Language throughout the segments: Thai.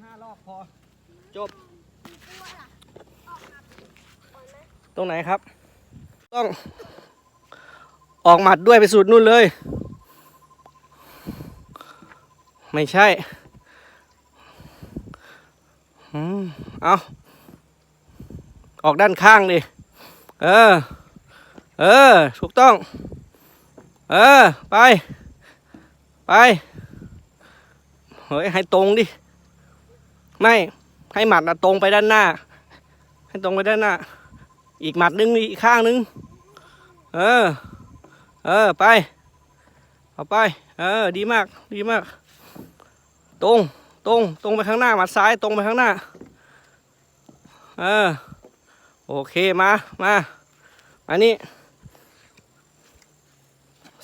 ห้ารอบพอ จบกลัวล่ะออกมาก่อนไหมตรงไหนครับ ต้อง ออกหมัดด้วยไปสุดนู่นเลย ไม่ใช่อืมเอาออกด้านข้างดิ เออ เออ ถูกต้อง เออ ไป ไป เฮ้ย ให้ตรงดิ ไม่ให้หมัดนะตรงไปด้านหน้า ให้ตรงไปด้านหน้า อีกหมัดหนึงอีกข้างหนึง เออ เออไป เอาไป เออ ดีมาก ดีมาก ตรง ตรง ตรงไปข้างหน้า หมัดซ้าย ตรงไปข้างหน้า เออ โอเค มา มาอันนี้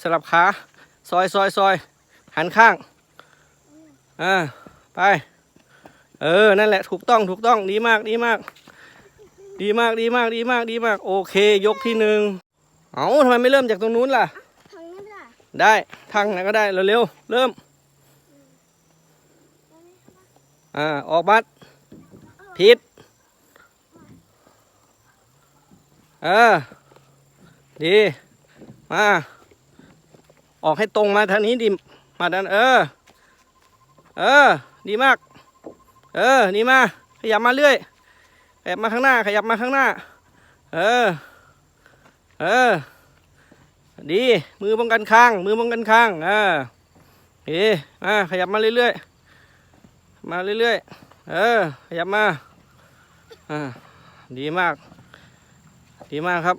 สลับขา ซอยซอยซอยหันข้าง อ่า ไป เออ นั่นแหละถูกต้องถูกต้องดีมากดีมาก ดีมากดีมากดีมากดีมาก โอเค ยกที่หนึ่งเอาทำไมไม่เริ่มจากตรงนู้นล่ะ ทางนี้ไม่ได้ได้ทางไหนก็ได้เร็วๆเริ่ม อ่าออกบัตรผิดเออดีมาออกให้ตรงมาทางนี้ดิมาด้านเออ เออ ดีมาก เออ นี่มา ขยับมาเรื่อย ขยับมาข้างหน้า ขยับมาข้างหน้า เออ เออ ดี มือป้องกันข้าง มือป้องกันข้างอ่าดีอ่าขยับมาเรื่อยๆ มาเรื่อยๆ เออ ขยับมา อ่า ดีมาก ดีมากครับ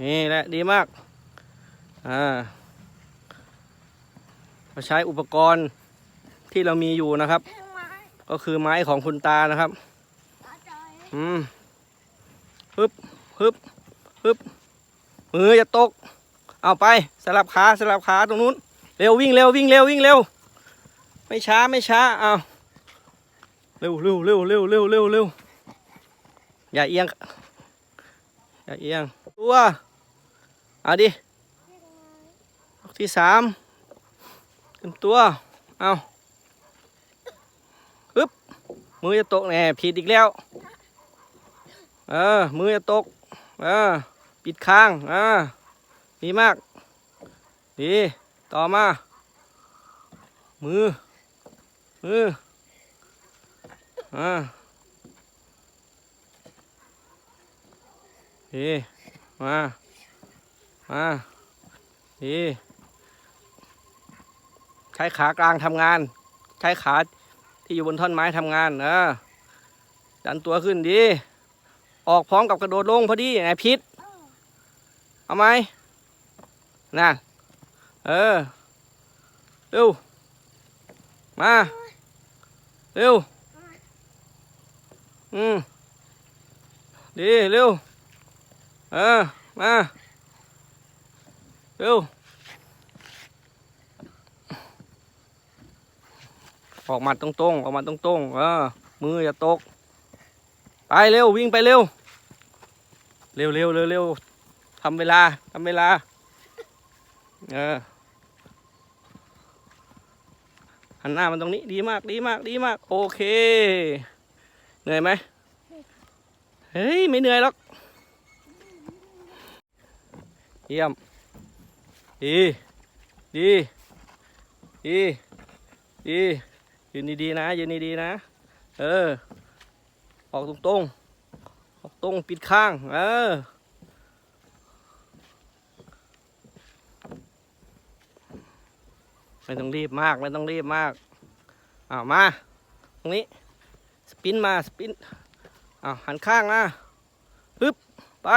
นี่แหละ ดีมาก อ่าเราใช้อุปกรณ์ที่เรามีอยู่นะครับ ก็คือไม้ของคุณตานะครับตาจอยอืมฮึบฮึบฮึบมืออย่าตก เอาไปสลับขาสลับขาตรงนู้น เร็ววิ่งเร็ววิ่งเร็ววิ่งเร็ว ไม่ช้าไม่ช้า เอาเร็วเร็วเร็วเร็วเร็วเร็วเร็วอย่าเอียง อย่าเอียง ตัว เอาดิยกที่สามเต็มตัว เอาฮึบ มือจะตกแน่ผิดอีกแล้ว เออ มือจะตก เออ ปิดข้างอ่าดีมาก ดี ต่อมา มือ มืออ่าดีมา มาดีใช้ขากลางทำงาน ใช้ขา ที่อยู่บนท่อนไม้ทำงานเออดันตัวขึ้นดี ออกพร้อมกับกระโดดลงพอดีไงพิษเอาไหมน่ะเออเร็วมาเร็วอืมดีเร็วเออมาเร็ว ออกมาตรงๆออกมาตรงๆเออมืออย่าตก ไปเร็ววิ่งไปเร็ว เร็วเร็วเร็วเร็วทำเวลาทำเวลา เออหันหน้ามันตรงนี้ดีมากดีมากดีมาก โอเค เหนื่อยไหมเฮ้ย ไม่เหนื่อยหรอก เยี่ยม ดี ดี ดี ดี ยืนดีๆนะยืนดีๆนะ เออ ออกตรงๆออกตรงปิดข้าง เออไม่ต้องรีบมากไม่ต้องรีบมากอ้าวมาตรงนี้สปินมาสปินอ้าวหันข้างนะฮึบไป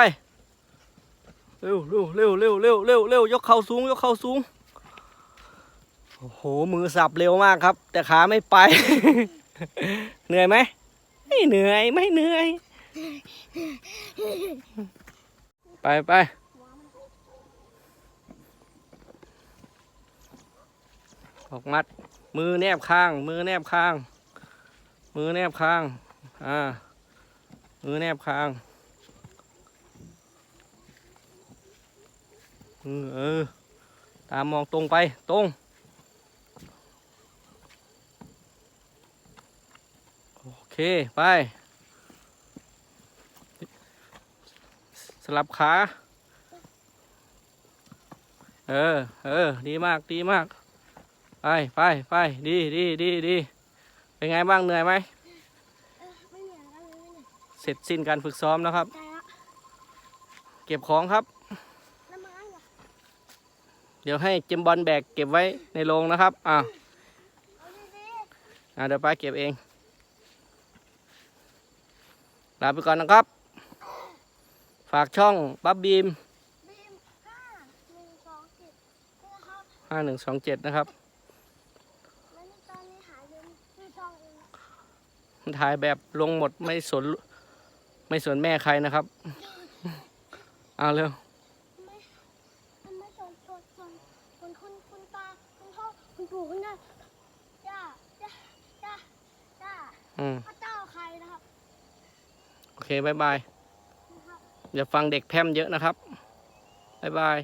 เร็วเร็วเร็วเร็วเร็วเร็วเร็วยกเข่าสูง ยกเข่าสูง โอ้โห มือสับเร็วมากครับ แต่ขาไม่ไป เหนื่อยไหม ไม่เหนื่อย ไม่เหนื่อย ไปไปออกมัด มือแนบข้าง มือแนบข้าง มือแนบข้าง อ่า มือแนบข้าง เออ ตามมองตรงไป ตรง โอ เค ไป สลับขา เออ เออ ดีมาก ดีมาก ไป ไป ไป ดีดีดีดี เป็นไงบ้าง เหนื่อยไหมเออไม่เหนื่อยแล้วเลยไม่เหนื่อยเสร็จสิ้นการฝึกซ้อมแล้วครับใจละเก็บของครับแล้วไม้เหรอเดี๋ยวให้เจมบอลแบกเก็บไว้ในโรงนะครับ อ่าเอาดีอ่าเดี๋ยวป้าเก็บเอง ลาไปก่อนนะครับ ฝากช่องปั๊บบีมห้าหนึ่งสองเจ็ดนะครับถ่ายแบบลงหมดไม่สนไม่สนแม่ใครนะครับเอาเร็วคุณคุณตาคุณพ่อคุณปู่คุณย่าย่าย่าย่าย่า อืม พระเจ้าใครนะครับ โอ เคบายบายอย่าฟังเด็กแพร่มเยอะนะครับบายบาย